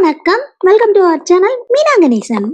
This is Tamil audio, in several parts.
வணக்கம். Welcome to our channel Meena Ganesan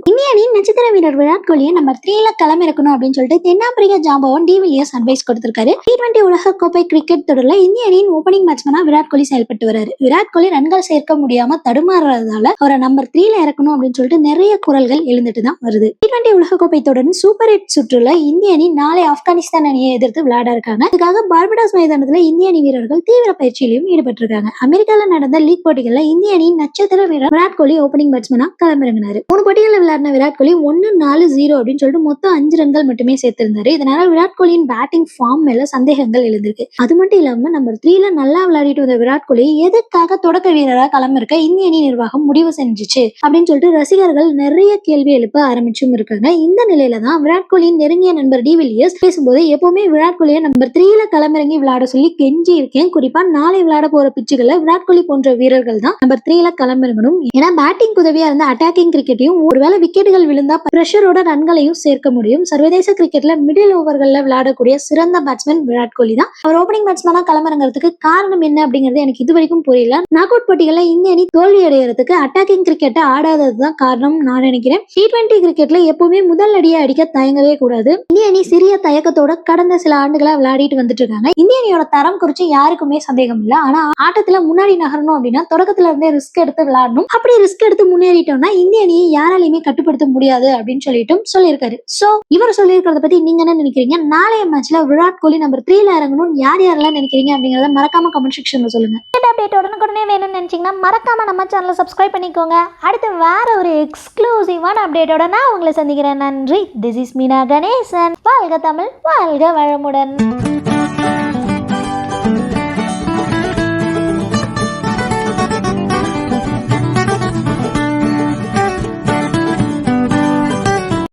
நட்சத்திர வீரர் விராட் கோலியை நம்பர் த்ரீல களமிறக்கணும் அப்படின்னு சொல்லிட்டு தென்னாப்பிரிக்கா ஜாம்பவன் டிவிலியர்ஸ் அட்வைஸ் கொடுத்திருக்காரு. டி டுவெண்டி உலக கோப்பை கிரிக்கெட் தொடரில் இந்திய அணியின் ஓப்பனிங் பேட்ஸ்மேனா விராட் கோலி செயல்பட்டு வராரு. விராட் கோலி ரன்கள் சேர்க்க முடியாம தடுமாறுறதால அவரை நம்பர் த்ரீல இறக்கணும் அப்படின்னு சொல்லிட்டு நிறைய குரல்கள் எழுந்துட்டு தான் வருது. டி டுவெண்டி உலக கோப்பை தொடரின் சூப்பர் எயிட் சுற்றுல இந்திய அணி நாளை ஆப்கானிஸ்தான் அணியை எதிர்த்து விளையாட இருக்காங்க. இதுக்காக பார்படாஸ் மைதானத்துல இந்திய அணி வீரர்கள் தீவிர பயிற்சியிலும் ஈடுபட்டிருக்காங்க. அமெரிக்கால நடந்த லீக் போட்டிகள்ல இந்திய அணியின் நட்சத்திர வீரர் விராட் கோலி ஓப்பனிங் பேட்ஸ்மேனா களமிறங்கினாரு. மூணு போட்டிகளில் விளையாடின விராட் கோலி ஒன்னு நாலு ஜீரோ அப்படின்னு சொல்லிட்டு மொத்தம் அஞ்சு ரன்கள் மட்டுமே சேர்த்திருந்தாரு. இதனால விராட் கோலியின் பேட்டிங் ஃபார்ம் மேல சந்தேகங்கள் எழுந்திருக்கு. அது மட்டும் இல்லாம நம்பர் த்ரீல நல்லா விளையாடிட்டு வந்த விராட் கோலி எதுக்காக தொடக்க வீரராக களமிறக்க இந்திய அணி நிர்வாகம் முடிவு செஞ்சுச்சு அப்படின்னு சொல்லிட்டு ரசிகர்கள் நிறைய கேள்வி எழுப்ப ஆரம்பிச்சும் இருக்காங்க. இந்த நிலையில தான் விராட் கோலியின் நெருங்கிய நண்பர் டி வில்லியர்ஸ் பேசும்போது எப்பவுமே விராட் கோலியை நம்பர் த்ரீல களமிறங்கி விளையாட சொல்லி கெஞ்சி இருக்கேன் குறிப்பா நாளை விளையாட போற பிச்சுகளை விராட் கோலி போன்ற வீரர்கள் தான் நம்பர் த்ரீல களமிறங்கணும். ஏன்னா பேட்டிங் உதவியா இருந்த அட்டாக்கிங் கிரிக்கெட்டையும் ஒருவேளை விக்கெட்டுகள் விழுந்தா பிரஷரோட ரன்களையும் சேர்க்க முடியும். சர்வதேச கிரிக்கெட்ல மிடில் ஓவர்கள்ல விளையாடக்கூடிய சிறந்த பேட்ஸ்மேன் விராட் கோலி தான். அவர் ஓப்பனிங் பேட்ஸ்மேனா களமிறங்கிறதுக்கு காரணம் என்ன அப்படிங்கிறது எனக்கு இது வரைக்கும் புரியல. நாக் அவுட் போட்டிகள்ல இந்திய அணி தோல்வி அடைகிறதுக்கு அட்டாக்கிங் கிரிக்கெட்டை ஆடாதது தான் காரணம் நான் நினைக்கிறேன். டி டுவெண்டி கிரிக்கெட்ல எப்பவுமே முதல் அடியை அடிக்க தயங்கவே கூடாது. இந்திய அணி சிறிய தயக்கத்தோட கடந்த சில ஆண்டுகளா விளையாடிட்டு வந்துட்டு இருக்காங்க. இந்திய அணியோட தரம் குறித்து யாருக்குமே சந்தேகம் இல்லை. ஆனா ஆட்டத்துல முன்னாடி நகரணும் அப்படின்னா தொடக்கத்துல இருந்தே ரிஸ்க் எடுத்து விளையாடணும். அப்படி ரிஸ்க் எடுத்து முன்னேறிட்டோம்னா இந்திய அணியை யாராலையுமே கட்டுப்படுத்த முடியாது அப்படின்னு சொல்லிட்டும் சொல்லியிருக்காரு. சோ இவர் சொல்லியிருக்கிறத பத்தி நீங்க என்ன நினைக்கிறீங்க? நாளைய மேட்ச்ல விராட் கோலி நம்பர் த்ரீல இறங்கணும்னு யார் யாரெல்லாம் நினைக்கிறீங்க அப்படிங்கறத மறக்காம கமெண்ட் செக்ஷன்ல சொல்லுங்க. இந்த அப்டேட் உடனுக்குடனே வேணும்னு நினைச்சீங்கன்னா மறக்காமல் நம்ம சேனலை சப்ஸ்கிரைப் பண்ணிக்கோங்க. அடுத்து வேற ஒரு எக்ஸ்க்ளூசிவான அப்டேட்டோட நான் உங்களை சந்திக்கிறேன். நன்றி. This is Meena Ganesan. வாழ்க தமிழ் வாழ்க வளமுடன்.